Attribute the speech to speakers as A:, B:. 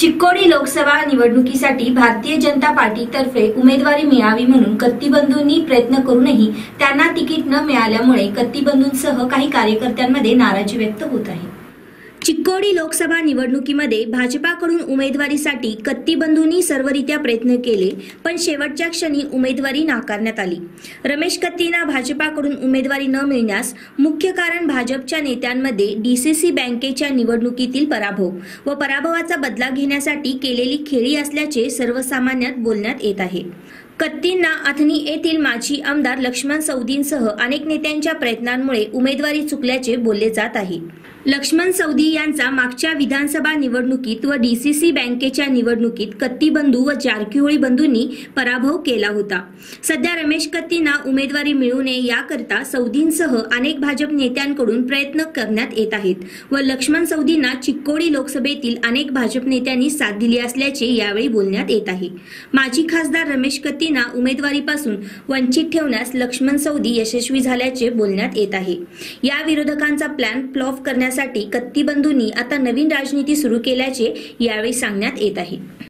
A: चिक्कोडी लोकसभा निवडणुकीसाठी भारतीय जनता पार्टीतर्फे उमेदवारी मिळावी म्हणून कत्तीबंधूंनी प्रयत्न करूनही त्यांना तिकीट न मिळाल्यामुळे कत्तीबंधूंसह काही कार्यकर्त्यांमध्ये नाराजी व्यक्त होत आहे. चिक्कोडी लोकसभा निवडणुकीमध्ये भाजपाकडून उमेदवारीसाठी कत्तीबंधूंनी सर्वरित्या प्रयत्न केले पण शेवटच्या क्षणी उमेदवारी नाकारण्यात आली. रमेश कत्तींना भाजपाकडून उमेदवारी न मिळण्यास मुख्य कारण भाजपच्या नेत्यांमध्ये डीसीसी बँकेच्या निवडणुकीतील पराभव व पराभवाचा बदला घेण्यासाठी केलेली खेळी असल्याचे सर्वसामान्यात बोलण्यात येत आहे. कत्तींना अथनी येथील माजी आमदार लक्ष्मण सौदींसह अनेक नेत्यांच्या प्रयत्नांमुळे उमेदवारी चुकल्याचे बोलले जात आहे. लक्ष्मण सौदी यांचा मागच्या विधानसभा निवडणुकीत व डी सी सी बँकेच्या निवडणुकीत कत्ती बंधू व जारकिहोळी बंधूंनी पराभव केला होता. सध्या रमेश कत्तींना उमेदवारी मिळू नये याकरता सौदींसह अनेक भाजप नेत्यांकडून प्रयत्न करण्यात येत आहेत व लक्ष्मण सौदींना चिक्कोडी लोकसभेतील अनेक भाजप नेत्यांनी साथ दिली असल्याचे यावेळी बोलण्यात येत आहे. माजी खासदार रमेश कत्ती कत्तींना उमेदवारीपासून वंचित ठेवण्यास लक्ष्मण सौदी यशस्वी झाल्याचे बोलण्यात येत आहे. या विरोधकांचा प्लॅन फ्लॉप करण्यासाठी कत्ती बंधूंनी आता नवीन राजनीती सुरू केल्याचे यावेळी सांगण्यात येत आहे.